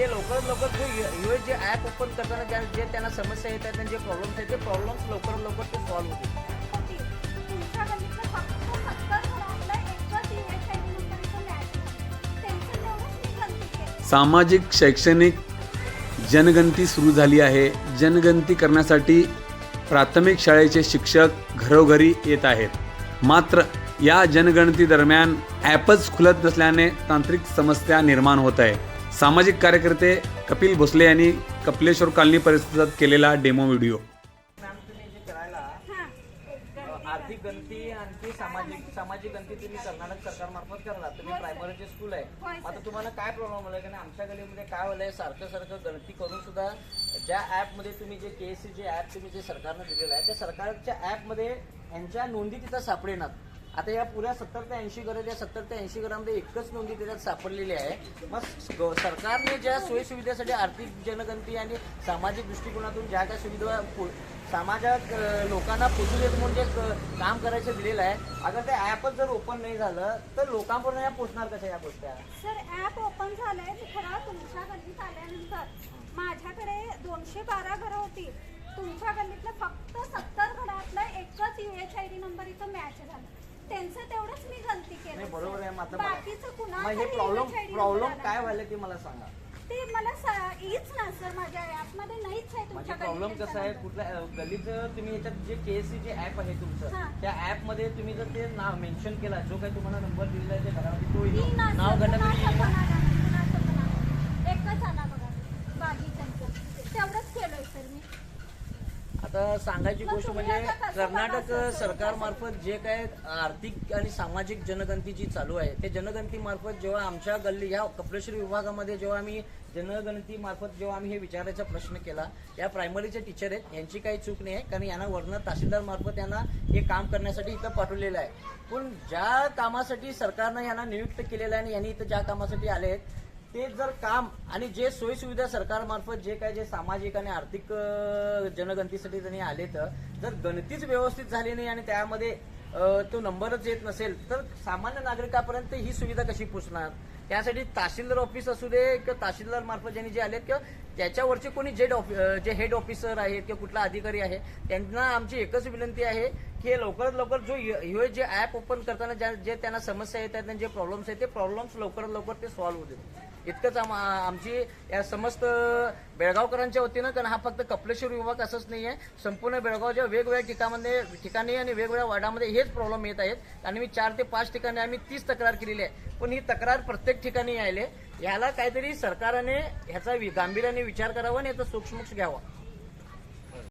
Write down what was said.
की लवकरात लवकर ते U S J app open करताना ज्या जे त्यांना समस्या येतात आणि जे प्रॉब्लेम्स आहेत ते प्रॉब्लेम्स लवकरात लवकर ते सॉल्व्ह होतील. सामाजिक शैक्षणिक जनगणती सुरू झाली आहे. जनगणती करण्यासाठी प्राथमिक शाळेचे शिक्षक घरोघरी येत आहेत. मात्र या जनगणती दरम्यान ॲपच खुलत नसल्याने तांत्रिक समस्या निर्माण होत आहे. सामाजिक कार्यकर्ते कपिल भोसले यांनी कपिलेश्वर कॉलनी परिसरात केलेला डेमो व्हिडिओ. मॅम तुम्ही जे करायला आर्थिक गणती आणखी सामाजिक सामाजिक गणती तुम्ही कर्नाटक सरकारमार्फत करणार. तुम्ही प्रायमरीचे स्कूल आहे. आता तुम्हाला काय प्रॉब्लेम आहे कारण आमच्या गलीमध्ये काय होलंय सारखं सारखं गणती करून सुद्धा ज्या ॲपमध्ये तुम्ही जे K S C J app तुम्ही जे सरकारनं दिलेलं आहे त्या सरकारच्या ॲपमध्ये यांच्या नोंदी तिथं सापडेनात. आता या पुऱ्या सत्तर ते ऐंशी घरं या सत्तर ते ऐंशी घरामध्ये एकच नोंदी त्याच्यात सापडलेली आहे. मग ग- सरकारने ज्या सोयीसुविधेसाठी आर्थिक जनगणती आणि सामाजिक दृष्टिकोनातून ज्या काय सुविधा समाजात लोकांना पोचू देत म्हणून जे काम करायचं दिलेलं आहे अगर ते ॲपच जर ओपन नाही झालं तर लोकांपर्यंत या पोचणार कशा या गोष्टी? सर ऍप ओपन झालंय मी खरं तुमच्या गल्लीत आल्यानंतर. माझ्याकडे दोनशे बारा घरं होती. तुमच्या गल्लीतलं फक्त सत्तर घरातलं एकच डी नंबर इथं मॅच झालं. त्यांचं तेवढंच मी गलती केली नाही बरोबर आहे मात्र बाकीचं कुणा मग हे प्रॉब्लेम प्रॉब्लेम काय व्हायला ते मला सांगा ते मला सा- येईच ना सर माझ्या ऍपमध्ये नाहीच आहे म्हणजे तुमच्या प्रॉब्लेम कसा आहे. कुठल्या अ, तुम्ही याच्यात जे एस सी जे ॲप आहे तुमचं हां. त्या ॲपमध्ये तुम्ही जर ते नाव मेन्शन केला जो काही तुम्हाला नंबर दिलेला आहे ते घरामध्ये तो येईल. नाव येईल. पण आला नाही, कुणाचं पण आला नाही. एकच आला बघा बाकीच्यांचं तेवढंच केलंय सर मी आता सांगायची गोष्ट म्हणजे कर्नाटक सरकारमार्फत जे काय आर्थिक आणि सामाजिक जनगणती जी चालू आहे ते जनगणतीमार्फत जेव्हा आमच्या गल्ली ह्या कपलेश्वरी विभागामध्ये जेव्हा आम्ही जनगणतीमार्फत जेव्हा आम्ही हे विचारायचा प्रश्न केला या प्रायमरीचे टीचर आहेत यांची काही चूक नाही आहे कारण यांना वर्ण तहसीलदार मार्फत यांना हे काम करण्यासाठी इथं पाठवलेलं आहे. पण ज्या कामासाठी सरकारनं यांना नियुक्त केलेलं आहे आणि यांनी इथं ज्या कामासाठी आले आहेत ते जर काम आणि जे सोयीसुविधा सरकारमार्फत जे काय जे सामाजिक आणि आर्थिक जनगणतीसाठी त्यांनी आले तर जर गणतीच व्यवस्थित झाली नाही आणि त्यामध्ये तो नंबरच येत नसेल तर सामान्य नागरिकापर्यंत ही सुविधा कशी पोचणार? त्यासाठी तहसीलदार ऑफिस असू दे किंवा तहसीलदार मार्फत ज्यांनी जे आलेत किंवा त्याच्यावरचे कोणी जेड ऑफि जे हेड ऑफिसर आहेत किंवा कुठला अधिकारी आहे त्यांना आमची एकच विनंती आहे की हे लवकरात लवकर जो हे जे ॲप ओपन करताना ज्या जे त्यांना समस्या येतात आणि जे प्रॉब्लेम्स आहेत ते प्रॉब्लेम्स लवकरात लवकर ते सॉल्व्ह होतील इतकंच आम- आमची या समस्त बेळगावकरांच्या वतीनं कारण हा फक्त कपलेश्वर विभाग असंच नाही आहे संपूर्ण बेळगावच्या वेगवेगळ्या ठिकाणामध्ये ठिकाणी आणि वेगवेगळ्या वार्डामध्ये हेच प्रॉब्लेम येत आहेत. आणि मी चार ते पाच ठिकाणी आम्ही तीच तक्रार केलेली आहे. पण ही तक्रार प्रत्येक ठिकाणी यायले याला काहीतरी सरकारने ह्याचा वि- गांभीर्याने विचार करावा आणि याचा सूक्ष्म घ्यावा.